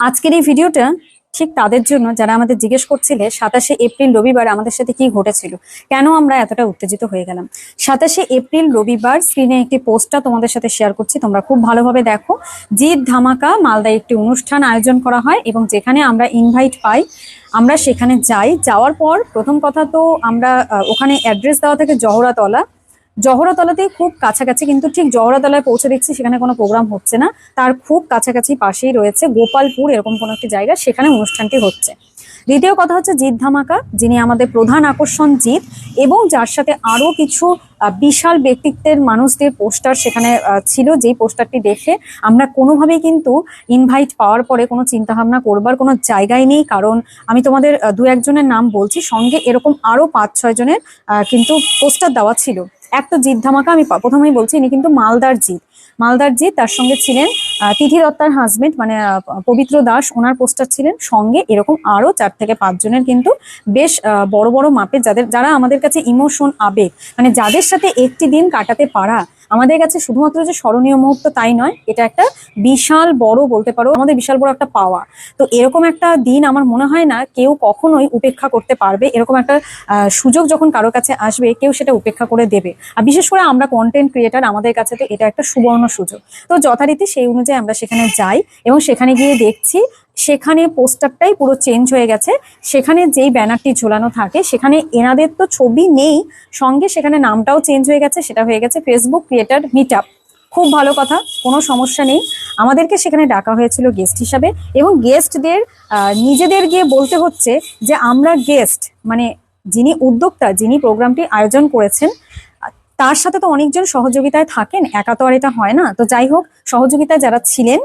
আজকের এই ভিডিওটা ঠিক তাদের জন্য যারা আমাদের জিজ্ঞেস করছিলে, সাতাশে এপ্রিল রবিবার আমাদের সাথে কি ঘটেছিল? কেন আমরা এতটা উত্তেজিত হয়ে গেলাম? সাতাশে এপ্রিল রবিবার স্ক্রিনে একটি পোস্টটা তোমাদের সাথে শেয়ার করছি, তোমরা খুব ভালোভাবে দেখো। জিৎ ধামাকা মালদায় একটি অনুষ্ঠান আয়োজন করা হয় এবং যেখানে আমরা ইনভাইট পাই, আমরা সেখানে যাই। যাওয়ার পর প্রথম কথা তো আমরা ওখানে অ্যাড্রেস দেওয়া থেকে জহরাতলা। জহরাতলাতেই খুব কাছাকাছি, কিন্তু ঠিক জহরাতলায় পৌঁছে দেখছি সেখানে কোনো প্রোগ্রাম হচ্ছে না। তার খুব কাছাকাছি পাশেই রয়েছে গোপালপুর এরকম কোনো একটি জায়গা, সেখানে অনুষ্ঠানটি হচ্ছে। দ্বিতীয় কথা হচ্ছে জিৎ ধামাকা, যিনি আমাদের প্রধান আকর্ষণ জিৎ, এবং যার সাথে আরও কিছু বিশাল ব্যক্তিত্বের মানুষদের পোস্টার সেখানে ছিল, যেই পোস্টারটি দেখে আমরা কোনোভাবেই কিন্তু ইনভাইট পাওয়ার পরে কোনো চিন্তা ভাবনা করবার কোনো জায়গায় নেই। কারণ আমি তোমাদের দু একজনের নাম বলছি, সঙ্গে এরকম আরও পাঁচ ছয় জনের কিন্তু পোস্টার দেওয়া ছিল। এক তো জিৎ ধামাকা আমি প্রথমেই বলছি ইনি কিন্তু মালদার জিৎ মালদার জিৎ তার সঙ্গে ছিলেন তিথি দত্তার হাজবেন্ড মানে পবিত্র দাস, ওনার পোস্টার ছিলেন। সঙ্গে এরকম আরও চার থেকে পাঁচ জনের কিন্তু বেশ বড় বড় মাপের যাদের, যারা আমাদের কাছে ইমোশন, আবেগ মানে যাদের সাথে একটি দিন কাটাতে পারা, আমাদের কাছে শুধুমাত্র যে স্মরণীয় মুহূর্ত তাই নয়, এটা একটা বিশাল বড় বলতে পারো, আমাদের বিশাল বড় একটা পাওয়া। তো এরকম একটা দিন আমার মনে হয় না কেউ কখনোই উপেক্ষা করতে পারবে, এরকম একটা সুযোগ যখন কারও কাছে আসবে, কেউ সেটা উপেক্ষা করে দেবে। আর বিশেষ করে আমরা কন্টেন্ট ক্রিয়েটার আমাদের কাছে তো এটা একটা সুবর্ণ সুযোগ। তো যথারীতি সেই অনুযায়ী আমরা সেখানে যাই এবং সেখানে গিয়ে দেখছি সেখানে পোস্টারটাই পুরো চেঞ্জ হয়ে গেছে। সেখানে যেই ব্যানারটি ঝোলানো থাকে, সেখানে এনাদের তো ছবি নেই, সঙ্গে সেখানে নামটাও চেঞ্জ হয়ে গেছে, সেটা হয়ে গেছে ফেসবুক ক্রিয়েটার মিট খুব ভালো কথা, কোনো সমস্যা নেই। আমাদেরকে সেখানে ডাকা হয়েছিল গেস্ট হিসাবে এবং গেস্টদের নিজেদের গিয়ে বলতে হচ্ছে যে আমরা গেস্ট মানে যিনি উদ্যোক্তা, যিনি প্রোগ্রামটি আয়োজন করেছেন তার সাথে তো অনেকজন সহযোগিতায় থাকেন, একা তো আর এটা হয় না। তো যাই হোক, সহযোগিতায় যারা ছিলেন,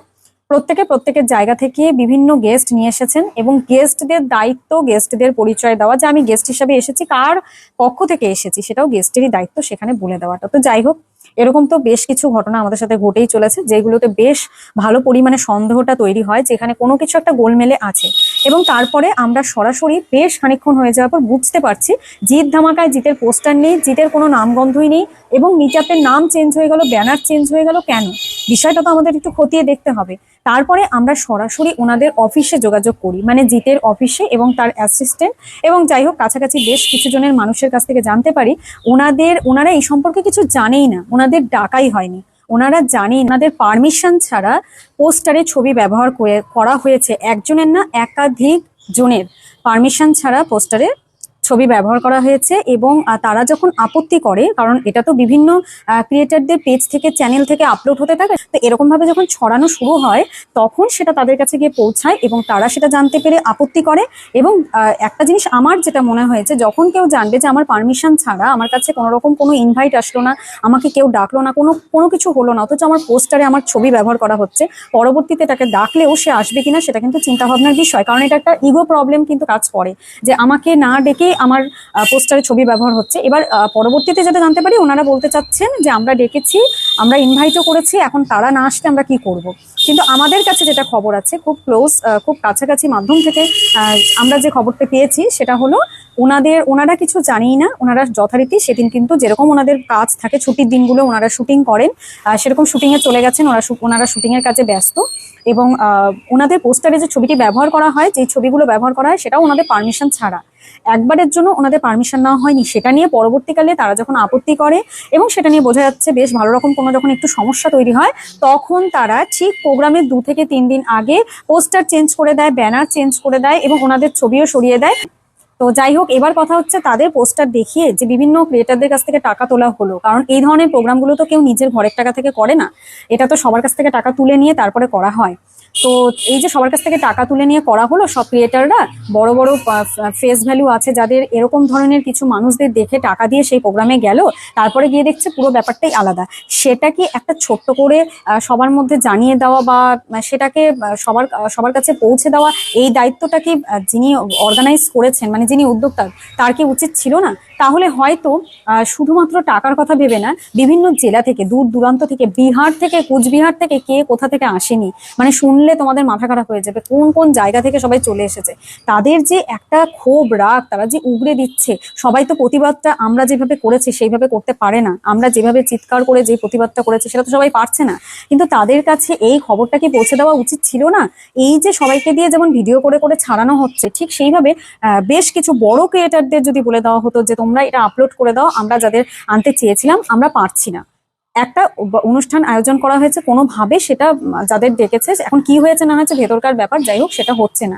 প্রত্যেকে প্রত্যেকের জায়গা থেকে বিভিন্ন গেস্ট নিয়ে এসেছেন এবং গেস্টদের দায়িত্ব গেস্টদের পরিচয় দেওয়া, যে আমি গেস্ট হিসাবে এসেছি, কার পক্ষ থেকে এসেছি, সেটাও গেস্টেরই দায়িত্ব সেখানে বলে দেওয়াটা। তো যাই হোক এরকম তো বেশ কিছু ঘটনা আমাদের সাথে ঘটেই চলেছে, যেগুলোতে বেশ ভালো পরিমাণে সন্দেহটা তৈরি হয়, যেখানে কোনো কিছু একটা গোলমেলে আছে। এবং তারপরে আমরা সরাসরি বেশ খানিক্ষণ হয়ে যাওয়ার পর বুঝতে পারছি, জিত ধামাকায় জিতের পোস্টার নেই, জিতের কোনো নামগন্ধই নেই এবং মিটআপের নাম চেঞ্জ হয়ে গেল ব্যানার চেঞ্জ হয়ে গেল কেন? বিষয়টা তো আমাদের একটু খতিয়ে দেখতে হবে। তারপরে আমরা সরাসরি ওনাদের অফিসে যোগাযোগ করি মানে জিতের অফিসে এবং তার অ্যাসিস্ট্যান্ট এবং যাই হোক, কাছাকাছি বেশ কিছু জনের মানুষের কাছ থেকে জানতে পারি, ওনাদের, ওনারা এই সম্পর্কে কিছু জানেই না, ওনাদের ডাকাই হয়নি। ওনারা জানেন ওনাদের পারমিশন ছাড়া পোস্টারে ছবি ব্যবহার করা হয়েছে। একজনের না একাধিক জনের পারমিশন ছাড়া পোস্টারে ছবি ব্যবহার করা হয়েছে এবং তারা যখন আপত্তি করে, কারণ এটা তো বিভিন্ন ক্রিয়েটারদের পেজ থেকে চ্যানেল থেকে আপলোড হতে থাকে, তো এরকম ভাবে যখন ছড়ানো শুরু হয়, তখন সেটা তাদের কাছে গিয়ে পৌঁছায় এবং তারা সেটা জানতে পেরে আপত্তি করে এবং একটা জিনিস আমার যেটা মনে হয়েছে, যখন কেউ জানবে যে আমার পারমিশন ছাড়া আমার কাছে কোনো রকম কোনো ইনভাইট আসলো না, আমাকে কেউ ডাকলো না, কোনো কোনো কিছু হলো না, অথচ আমার পোস্টারে আমার ছবি ব্যবহার করা হচ্ছে, পরবর্তীতে তাকে ডাকলেও সে আসবে কিনা, সেটা কিন্তু চিন্তা ভাবনার বিষয়, কারণ এটা একটা ইগো প্রবলেম কিন্তু কাজ করে, যে আমাকে না ডেকে আমার পোস্টারে ছবি ব্যবহার হচ্ছে। এবার পরবর্তীতে যেটা জানতে পারি, ওনারা বলতে চাচ্ছেন যে আমরা ডেকেছি, আমরা ইনভাইটও করেছি, এখন তারা না আসলে আমরা কি করব? কিন্তু আমাদের কাছে যেটা খবর আছে, খুব ক্লোজ খুব কাছাকাছি মাধ্যম থেকে আমরা যে খবরটা পেয়েছি, সেটা হলো ওনাদের, ওনারা কিছু জানেই না, ওনারা যথারীতি সেদিন কিন্তু যেরকম ওনাদের কাজ থাকে, ছুটির দিনগুলো ওনারা শুটিং করেন সেরকম শুটিংয়ে চলে গেছেন, ওরা ওনারা শুটিংয়ের কাজে ব্যস্ত এবং ওনাদের পোস্টারে যে ছবিটি ব্যবহার করা হয় যে ছবিগুলো ব্যবহার করা হয়, সেটাও ওনাদের পারমিশন ছাড়া। একবারের জন্য ওনাদের পারমিশন নেওয়া হয়নি, সেটা নিয়ে পরবর্তীকালে তারা যখন আপত্তি করে এবং সেটা নিয়ে বোঝা যাচ্ছে বেশ ভালো রকম কোনো যখন একটু সমস্যা তৈরি হয়, তখন তারা ঠিক প্রোগ্রামের দু থেকে তিন দিন আগে পোস্টার চেঞ্জ করে দেয় ব্যানার চেঞ্জ করে দেয় এবং ওনাদের ছবিও সরিয়ে দেয়। তো যাই হোক, এবার কথা হচ্ছে তাদের পোস্টার দেখিয়ে যে বিভিন্ন ক্রিয়েটারদের কাছ থেকে টাকা তোলা হলো। কারণ এই ধরনের প্রোগ্রামগুলো তো কেউ নিজের ঘরের টাকা থেকে করে না। এটা তো সবার কাছ থেকে টাকা তুলে নিয়ে তারপরে করা হয়। তো এই যে সবার কাছ থেকে টাকা তুলে নিয়ে করা হলো, সব ক্রিয়েটাররা বড় বড় ফেস ভ্যালু আছে যাদের এরকম ধরনের কিছু মানুষদের দেখে টাকা দিয়ে সেই প্রোগ্রামে গেল। তারপরে গিয়ে দেখছে পুরো ব্যাপারটাই আলাদা। সেটা কি একটা ছোট্ট করে সবার মধ্যে জানিয়ে দেওয়া বা সেটাকে সবার সবার কাছে পৌঁছে দেওয়া, এই দায়িত্বটা কি যিনি অর্গানাইজ করেছেন মানে যিনি উদ্যোক্তা, তার কি উচিত ছিল না? তাহলে হয়তো শুধুমাত্র টাকার কথা ভেবে না, বিভিন্ন জেলা থেকে, দূর দূরান্ত থেকে, বিহার থেকে, কুচবিহার থেকে কে কোথা থেকে আসেনি? মানে শুনলে তোমাদের মাথা খারাপ হয়ে যাবে, কোন কোন জায়গা থেকে সবাই চলে এসেছে। তাদের যে একটা ক্ষোভ, রাগ, তারা যে উগরে দিচ্ছে, সবাই তো প্রতিবাদটা আমরা যেভাবে করেছি, সেইভাবে করতে পারে না। আমরা যেভাবে চিৎকার করে যে প্রতিবাদটা করেছি, সেটা তো সবাই পারছে না। কিন্তু তাদের কাছে এই খবরটা কি পৌঁছে দেওয়া উচিত ছিল না? এই যে সবাইকে দিয়ে যেমন ভিডিও করে করে ছাড়ানো হচ্ছে, ঠিক সেইভাবে বেশ কিছু বড় ক্রিয়েটারদের যদি বলে দেওয়া হতো যে তোমরা এটা আপলোড করে দাও, আমরা যাদের আনতে চেয়েছিলাম, আমরা পারছি না। একটা অনুষ্ঠান আয়োজন করা হয়েছে কোনোভাবে সেটা যাদের ডেকেছে এখন কি হয়েছে না হয়েছে ভেতরকার ব্যাপার যাই হোক সেটা হচ্ছে না।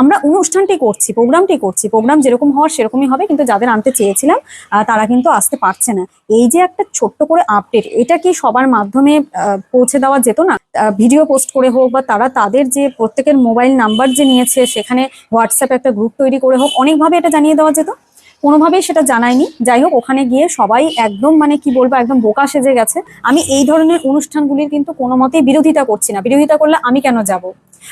আমরা অনুষ্ঠানটি করছি, প্রোগ্রামটি করছি, প্রোগ্রাম যেরকম হওয়ার সেরকমই হবে কিন্তু যাদের আনতে চেয়েছিলাম তারা কিন্তু আসতে পারছে না। এই যে একটা ছোট্ট করে আপডেট এটা কি সবার মাধ্যমে পৌঁছে দেওয়া যেত না? ভিডিও পোস্ট করে হোক বা তারা তাদের যে প্রত্যেকের মোবাইল নাম্বার যে নিয়েছে সেখানে হোয়াটসঅ্যাপে একটা গ্রুপ তৈরি করে হোক, অনেকভাবে এটা জানিয়ে দেওয়া যেত? কোনোভাবেই সেটা জানায়নি। যাই হোক, ওখানে গিয়ে সবাই একদম মানে কি বলব, একদম বোকা সেজে গেছে। আমি এই ধরনের অনুষ্ঠানগুলির কিন্তু কোনো মতেই বিরোধিতা করছি না। বিরোধিতা করলে আমি কেন যাব?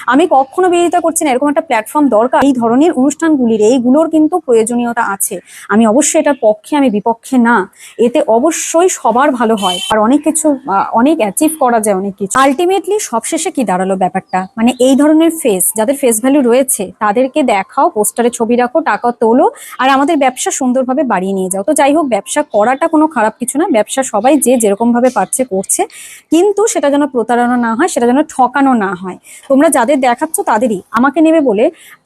আমি কখনো বিরোধিতা করছি না, এরকম একটা প্ল্যাটফর্ম দরকার। এই ধরনের অনুষ্ঠানগুলির, এইগুলোর কিন্তু প্রয়োজনীয়তা আছে। আমি অবশ্যই এটার পক্ষে, আমি বিপক্ষে না। এতে অবশ্যই সবার ভালো হয়। আর অনেক কিছু অনেক অ্যাচিভ করা যায় অনেক কিছু। আলটিমেটলি সবশেষে কি দাঁড়াল ব্যাপারটা? মানে এই ধরনের ফেস যাদের ফেস ভ্যালু রয়েছে, তাদেরকে দেখাও পোস্টারে ছবি রাখো, টাকা তোলো, আর আমাদের ব্যবসা সুন্দরভাবে বাড়িয়ে নিয়ে যাও। তো যাই হোক, ব্যবসা করাটা কোনো খারাপ কিছু না। ব্যবসা সবাই যে যেরকম ভাবে পারছে করছে। কিন্তু সেটা যেন প্রতারণা না হয়, সেটা যেন ঠকানো না হয়। তোমরা যাদের দেখাচ্ছ তাদেরই। আমাকে নেবে বলে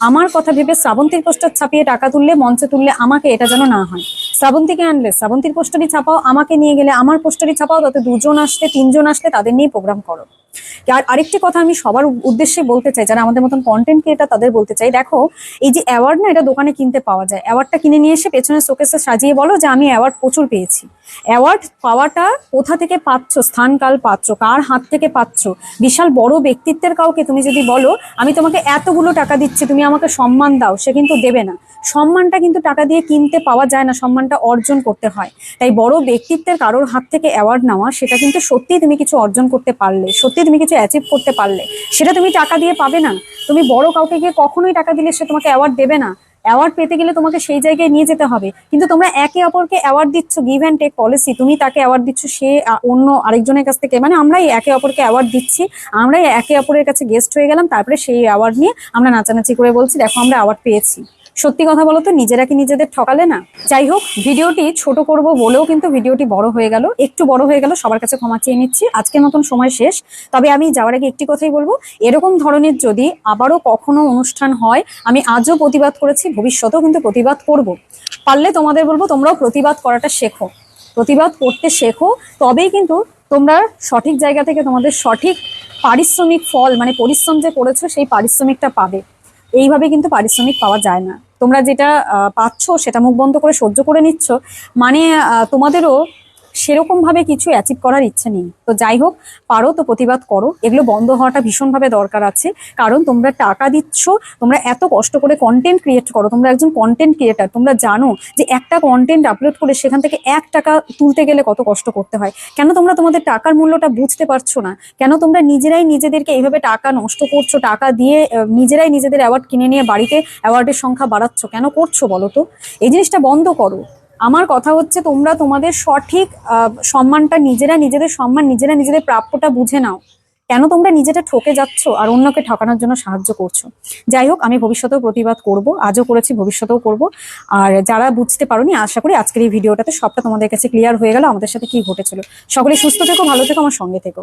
আমার কথা ভেবে শ্রাবন্তীর পোস্টার ছাপিয়ে টাকা তুললে, মঞ্চে তুললে আমাকে এটা যেন না হয়। শ্রাবন্তীকে আনলে, শ্রাবন্তীর পোস্টারই ছাপাও, আমাকে নিয়ে গেলে আমার পোস্টারই ছাপাও, তাতে দুজন আসলে, তিনজন আসলে তাদের নিয়ে প্রোগ্রাম করো। আর আরেকটি কথা আমি সবার উদ্দেশ্যে বলতে চাই, যারা আমাদের মতন কন্টেন্ট ক্রিয়েটার তাদের বলতে চাই, দেখো, এই যে অ্যাওয়ার্ড না, এটা দোকানে কিনতে পাওয়া যায়। অ্যাওয়ার্ডটা কিনে নিয়ে এসে পেছনে শোকেসে সাজিয়ে বলো যে আমি অ্যাওয়ার্ড প্রচুর পেয়েছি। অ্যাওয়ার্ড পাওয়াটা কোথা থেকে পাচ্ছ? স্থানকাল পাচ্ছ? কার হাত থেকে পাচ্ছ? বিশাল বড় ব্যক্তিত্বের কাউকে তুমি যদি বলো, আমি তোমাকে এতগুলো টাকা দিচ্ছি, তুমি আমাকে সম্মান দাও, সে কিন্তু দেবে না। সম্মানটা কিন্তু টাকা দিয়ে কিনতে পাওয়া যায় না, সম্মানটা অর্জন করতে হয়। তাই বড় ব্যক্তিত্বের কারোর হাত থেকে অ্যাওয়ার্ড নেওয়া, সেটা কিন্তু সত্যিই তুমি কিছু অর্জন করতে পারলে সত্যি তুমি কিছু অ্যাচিভ করতে পারলে। সেটা তুমি টাকা দিয়ে পাবে না। তুমি বড় কাউকে গিয়ে কখনোই টাকা দিলে সে তোমাকে অ্যাওয়ার্ড দেবে না। অ্যাওয়ার্ড পেতে গেলে তোমাকে সেই জায়গায় নিয়ে যেতে হবে। কিন্তু তোমরা একে অপরকে অ্যাওয়ার্ড দিচ্ছ গিভ অ্যান্ড টেক পলিসি তুমি তাকে অ্যাওয়ার্ড দিচ্ছ, সে অন্য আরেকজনের কাছ থেকে। মানে আমরাই একে অপরকে অ্যাওয়ার্ড দিচ্ছি, আমরাই একে অপরের কাছে গেস্ট হয়ে গেলাম, তারপরে সেই অ্যাওয়ার্ড নিয়ে আমরা নাচানাচি করে বলছি, দেখো আমরা অ্যাওয়ার্ড পেয়েছি। সত্যি কথা বলো তো, নিজেরা কি নিজেদের ঠকালে না? যাই হোক, ভিডিওটি ছোট করব বলেও কিন্তু ভিডিওটি বড় হয়ে গেল, একটু বড় হয়ে গেল, সবার কাছে ক্ষমা চেয়ে নিচ্ছি। আজকের মতন সময় শেষ, তবে আমি যাওয়ার আগে একটি কথাই বলব, এরকম ধরনের যদি আবারও কখনো অনুষ্ঠান হয়, আমি আজও প্রতিবাদ করেছি, ভবিষ্যতেও কিন্তু প্রতিবাদ করব। পারলে তোমাদের বলব, তোমরাও প্রতিবাদ করাটা শেখো। প্রতিবাদ করতে শেখো, তবেই কিন্তু তোমরা সঠিক জায়গা থেকে তোমাদের সঠিক পারিশ্রমিক ফল মানে পরিশ্রম যে করেছ, সেই পারিশ্রমিকটা পাবে। এইভাবে কিন্তু পারিশ্রমিক পাওয়া যায় না। তোমরা যেটা পাচ্ছ, সেটা মুখ বন্ধ করে সহ্য করে নিচ্ছ মানে তোমাদেরও সেরকম ভাবে কিছু অ্যাচিভ করার ইচ্ছে নেই। তো যাই হোক, পারো তো প্রতিবাদ করো। এগুলো বন্ধ হওয়াটা ভীষণভাবে দরকার আছে। কারণ তোমরা টাকা দিচ্ছ, তোমরা এত কষ্ট করে কন্টেন্ট ক্রিয়েট করো। তোমরা একজন কন্টেন্ট ক্রিয়েটার তোমরা জানো যে একটা কন্টেন্ট আপলোড করে সেখান থেকে এক টাকা তুলতে গেলে কত কষ্ট করতে হয়। কেন তোমরা তোমাদের টাকার মূল্যটা বুঝতে পারছ না? কেন তোমরা নিজেরাই নিজেদেরকে এইভাবে টাকা নষ্ট করছ, টাকা দিয়ে নিজেরাই নিজেদের অ্যাওয়ার্ড কিনে নিয়ে বাড়িতে অ্যাওয়ার্ডের সংখ্যা বাড়াচ্ছ? কেন করছ বলো তো? এই জিনিসটা বন্ধ করো। আমার কথা হচ্ছে তোমরা তোমাদের সঠিক সম্মানটা নিজেরা নিজেদের সম্মান নিজেরা নিজেদের প্রাপ্যটা বুঝে নাও। কেন তোমরা নিজেটা ঠকে যাচ্ছ আর অন্যকে ঠকানোর জন্য সাহায্য করছ? যাই হোক, আমি ভবিষ্যতেও প্রতিবাদ করব, আজও করেছি, ভবিষ্যতেও করব। আর যারা বুঝতে পারোনি, আশা করি আজকের এই ভিডিওটাতে সবটা তোমাদের কাছে ক্লিয়ার হয়ে গেল। আমাদের সাথে কি ঘটেছিল? সকলে সুস্থ থেকো, ভালো থেকো, আমার সঙ্গে থেকো।